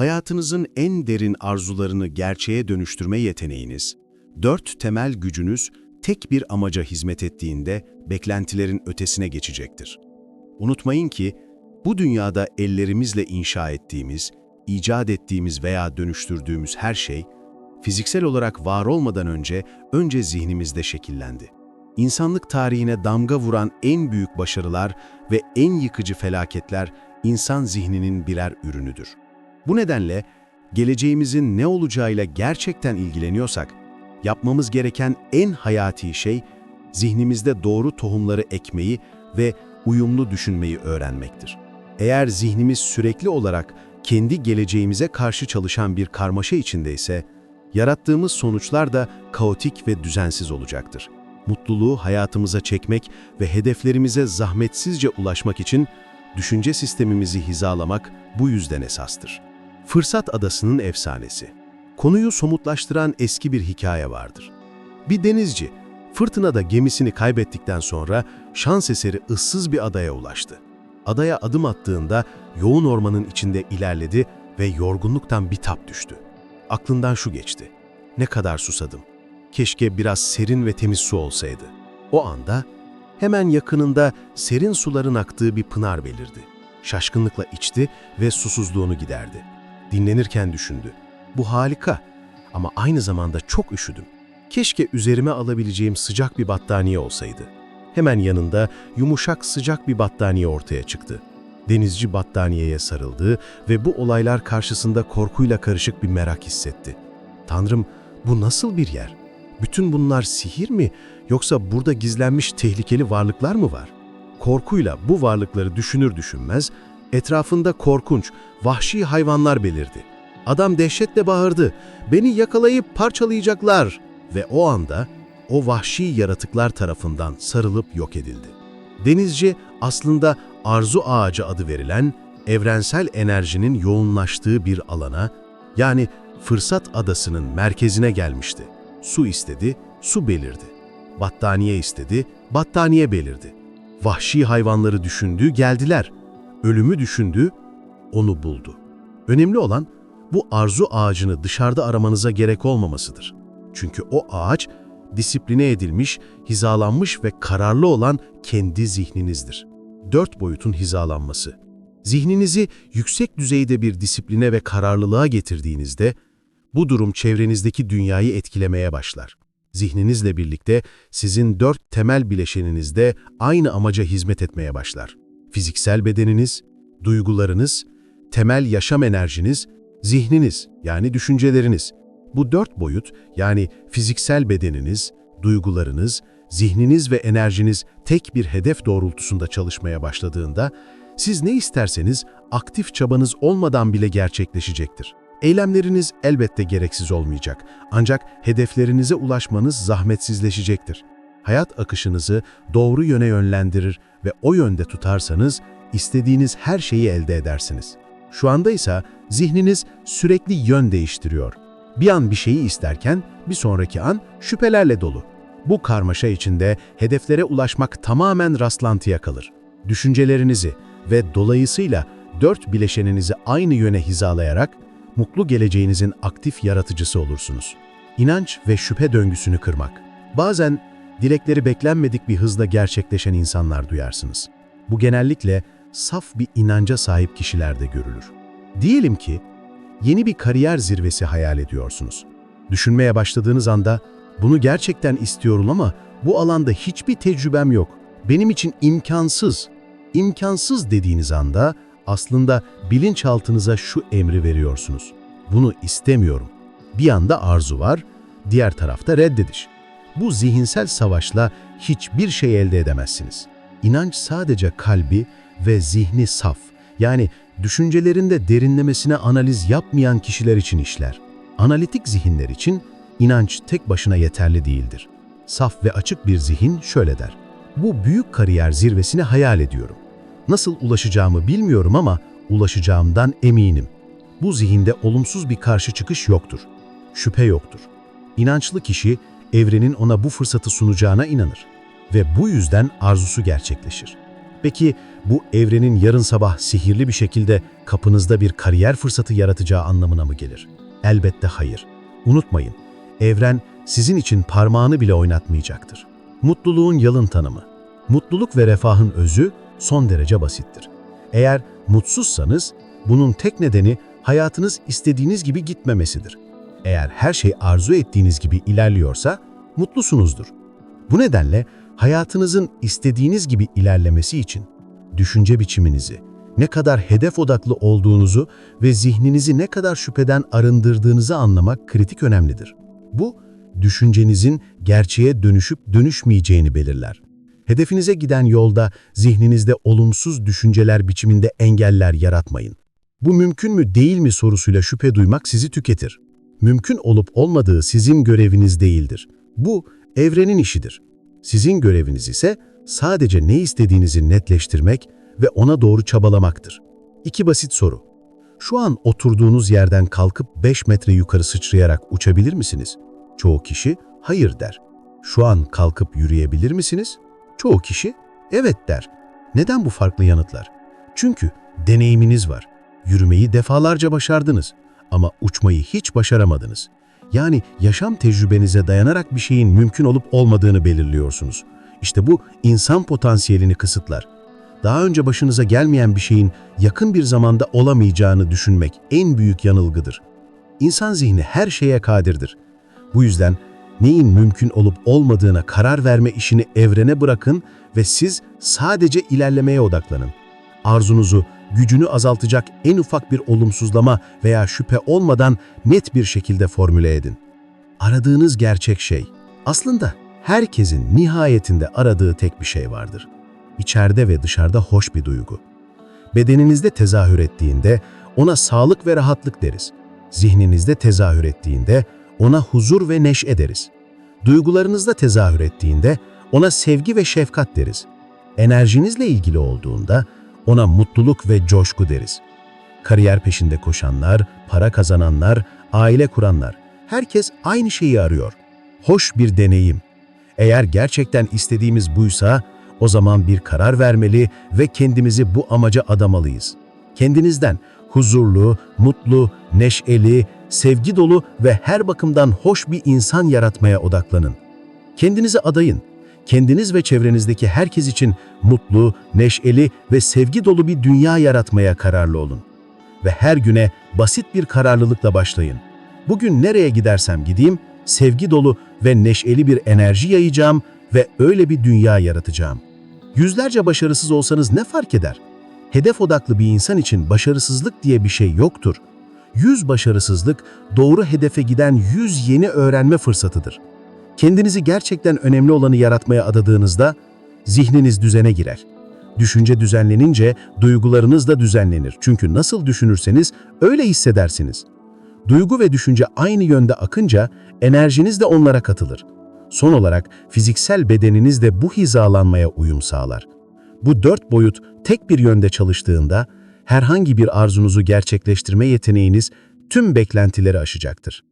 Hayatınızın en derin arzularını gerçeğe dönüştürme yeteneğiniz, dört temel gücünüz tek bir amaca hizmet ettiğinde beklentilerin ötesine geçecektir. Unutmayın ki, bu dünyada ellerimizle inşa ettiğimiz, icat ettiğimiz veya dönüştürdüğümüz her şey, fiziksel olarak var olmadan önce, önce zihnimizde şekillendi. İnsanlık tarihine damga vuran en büyük başarılar ve en yıkıcı felaketler insan zihninin birer ürünüdür. Bu nedenle geleceğimizin ne olacağıyla gerçekten ilgileniyorsak, yapmamız gereken en hayati şey zihnimizde doğru tohumları ekmeyi ve uyumlu düşünmeyi öğrenmektir. Eğer zihnimiz sürekli olarak kendi geleceğimize karşı çalışan bir karmaşa içindeyse, yarattığımız sonuçlar da kaotik ve düzensiz olacaktır. Mutluluğu hayatımıza çekmek ve hedeflerimize zahmetsizce ulaşmak için düşünce sistemimizi hizalamak bu yüzden esastır. Fırsat Adası'nın efsanesi. Konuyu somutlaştıran eski bir hikaye vardır. Bir denizci, fırtınada gemisini kaybettikten sonra şans eseri ıssız bir adaya ulaştı. Adaya adım attığında yoğun ormanın içinde ilerledi ve yorgunluktan bitap düştü. Aklından şu geçti. Ne kadar susadım. Keşke biraz serin ve temiz su olsaydı. O anda hemen yakınında serin suların aktığı bir pınar belirdi. Şaşkınlıkla içti ve susuzluğunu giderdi. Dinlenirken düşündü. Bu harika ama aynı zamanda çok üşüdüm. Keşke üzerime alabileceğim sıcak bir battaniye olsaydı. Hemen yanında yumuşak sıcak bir battaniye ortaya çıktı. Denizci battaniyeye sarıldı ve bu olaylar karşısında korkuyla karışık bir merak hissetti. Tanrım, bu nasıl bir yer? Bütün bunlar sihir mi yoksa burada gizlenmiş tehlikeli varlıklar mı var? Korkuyla bu varlıkları düşünür düşünmez etrafında korkunç, vahşi hayvanlar belirdi. Adam dehşetle bağırdı. Beni yakalayıp parçalayacaklar. Ve o anda o vahşi yaratıklar tarafından sarılıp yok edildi. Denizci aslında arzu ağacı adı verilen evrensel enerjinin yoğunlaştığı bir alana, yani fırsat adasının merkezine gelmişti. Su istedi, su belirdi. Battaniye istedi, battaniye belirdi. Vahşi hayvanları düşündü, geldiler. Ölümü düşündü, onu buldu. Önemli olan bu arzu ağacını dışarıda aramanıza gerek olmamasıdır. Çünkü o ağaç disipline edilmiş, hizalanmış ve kararlı olan kendi zihninizdir. Dört boyutun hizalanması. Zihninizi yüksek düzeyde bir disipline ve kararlılığa getirdiğinizde, bu durum çevrenizdeki dünyayı etkilemeye başlar. Zihninizle birlikte sizin dört temel bileşeninizde aynı amaca hizmet etmeye başlar. Fiziksel bedeniniz, duygularınız, temel yaşam enerjiniz, zihniniz yani düşünceleriniz. Bu dört boyut yani fiziksel bedeniniz, duygularınız, zihniniz ve enerjiniz tek bir hedef doğrultusunda çalışmaya başladığında, siz ne isterseniz aktif çabanız olmadan bile gerçekleşecektir. Eylemleriniz elbette gereksiz olmayacak ancak hedeflerinize ulaşmanız zahmetsizleşecektir. Hayat akışınızı doğru yöne yönlendirir ve o yönde tutarsanız istediğiniz her şeyi elde edersiniz. Şu anda ise zihniniz sürekli yön değiştiriyor. Bir an bir şeyi isterken bir sonraki an şüphelerle dolu. Bu karmaşa içinde hedeflere ulaşmak tamamen rastlantıya kalır. Düşüncelerinizi ve dolayısıyla dört bileşeninizi aynı yöne hizalayarak mutlu geleceğinizin aktif yaratıcısı olursunuz. İnanç ve şüphe döngüsünü kırmak. Bazen dilekleri beklenmedik bir hızla gerçekleşen insanlar duyarsınız. Bu genellikle saf bir inanca sahip kişilerde görülür. Diyelim ki yeni bir kariyer zirvesi hayal ediyorsunuz. Düşünmeye başladığınız anda bunu gerçekten istiyorum ama bu alanda hiçbir tecrübem yok. Benim için imkansız. İmkansız dediğiniz anda aslında bilinçaltınıza şu emri veriyorsunuz. Bunu istemiyorum. Bir yanda arzu var, diğer tarafta reddediş. Bu zihinsel savaşla hiçbir şey elde edemezsiniz. İnanç sadece kalbi ve zihni saf, yani düşüncelerinde derinlemesine analiz yapmayan kişiler için işler. Analitik zihinler için inanç tek başına yeterli değildir. Saf ve açık bir zihin şöyle der. Bu büyük kariyer zirvesini hayal ediyorum. Nasıl ulaşacağımı bilmiyorum ama ulaşacağımdan eminim. Bu zihinde olumsuz bir karşı çıkış yoktur. Şüphe yoktur. İnançlı kişi evrenin ona bu fırsatı sunacağına inanır ve bu yüzden arzusu gerçekleşir. Peki bu evrenin yarın sabah sihirli bir şekilde kapınızda bir kariyer fırsatı yaratacağı anlamına mı gelir? Elbette hayır. Unutmayın, evren sizin için parmağını bile oynatmayacaktır. Mutluluğun yalın tanımı. Mutluluk ve refahın özü son derece basittir. Eğer mutsuzsanız bunun tek nedeni hayatınız istediğiniz gibi gitmemesidir. Eğer her şey arzu ettiğiniz gibi ilerliyorsa mutlusunuzdur. Bu nedenle hayatınızın istediğiniz gibi ilerlemesi için düşünce biçiminizi, ne kadar hedef odaklı olduğunuzu ve zihninizi ne kadar şüpheden arındırdığınızı anlamak kritik önemlidir. Bu, düşüncenizin gerçeğe dönüşüp dönüşmeyeceğini belirler. Hedefinize giden yolda zihninizde olumsuz düşünceler biçiminde engeller yaratmayın. Bu mümkün mü değil mi sorusuyla şüphe duymak sizi tüketir. Mümkün olup olmadığı sizin göreviniz değildir. Bu evrenin işidir. Sizin göreviniz ise sadece ne istediğinizi netleştirmek ve ona doğru çabalamaktır. İki basit soru. Şu an oturduğunuz yerden kalkıp 5 metre yukarı sıçrayarak uçabilir misiniz? Çoğu kişi hayır der. Şu an kalkıp yürüyebilir misiniz? Çoğu kişi evet der. Neden bu farklı yanıtlar? Çünkü deneyiminiz var. Yürümeyi defalarca başardınız ama uçmayı hiç başaramadınız. Yani yaşam tecrübenize dayanarak bir şeyin mümkün olup olmadığını belirliyorsunuz. İşte bu insan potansiyelini kısıtlar. Daha önce başınıza gelmeyen bir şeyin yakın bir zamanda olamayacağını düşünmek en büyük yanılgıdır. İnsan zihni her şeye kadirdir. Bu yüzden neyin mümkün olup olmadığına karar verme işini evrene bırakın ve siz sadece ilerlemeye odaklanın. Arzunuzu, gücünü azaltacak en ufak bir olumsuzlama veya şüphe olmadan net bir şekilde formüle edin. Aradığınız gerçek şey, aslında herkesin nihayetinde aradığı tek bir şey vardır. İçeride ve dışarıda hoş bir duygu. Bedeninizde tezahür ettiğinde ona sağlık ve rahatlık deriz. Zihninizde tezahür ettiğinde ona huzur ve neşe deriz. Duygularınızda tezahür ettiğinde ona sevgi ve şefkat deriz. Enerjinizle ilgili olduğunda ona mutluluk ve coşku deriz. Kariyer peşinde koşanlar, para kazananlar, aile kuranlar, herkes aynı şeyi arıyor. Hoş bir deneyim. Eğer gerçekten istediğimiz buysa, o zaman bir karar vermeli ve kendimizi bu amaca adamalıyız. Kendinizden huzurlu, mutlu, neşeli, sevgi dolu ve her bakımdan hoş bir insan yaratmaya odaklanın. Kendinizi adayın. Kendiniz ve çevrenizdeki herkes için mutlu, neşeli ve sevgi dolu bir dünya yaratmaya kararlı olun. Ve her güne basit bir kararlılıkla başlayın. Bugün nereye gidersem gideyim, sevgi dolu ve neşeli bir enerji yayacağım ve öyle bir dünya yaratacağım. Yüzlerce başarısız olsanız ne fark eder? Hedef odaklı bir insan için başarısızlık diye bir şey yoktur. Yüz başarısızlık, doğru hedefe giden yüz yeni öğrenme fırsatıdır. Kendinizi gerçekten önemli olanı yaratmaya adadığınızda zihniniz düzene girer. Düşünce düzenlenince duygularınız da düzenlenir. Çünkü nasıl düşünürseniz öyle hissedersiniz. Duygu ve düşünce aynı yönde akınca enerjiniz de onlara katılır. Son olarak fiziksel bedeniniz de bu hizalanmaya uyum sağlar. Bu dört boyut tek bir yönde çalıştığında herhangi bir arzunuzu gerçekleştirme yeteneğiniz tüm beklentileri aşacaktır.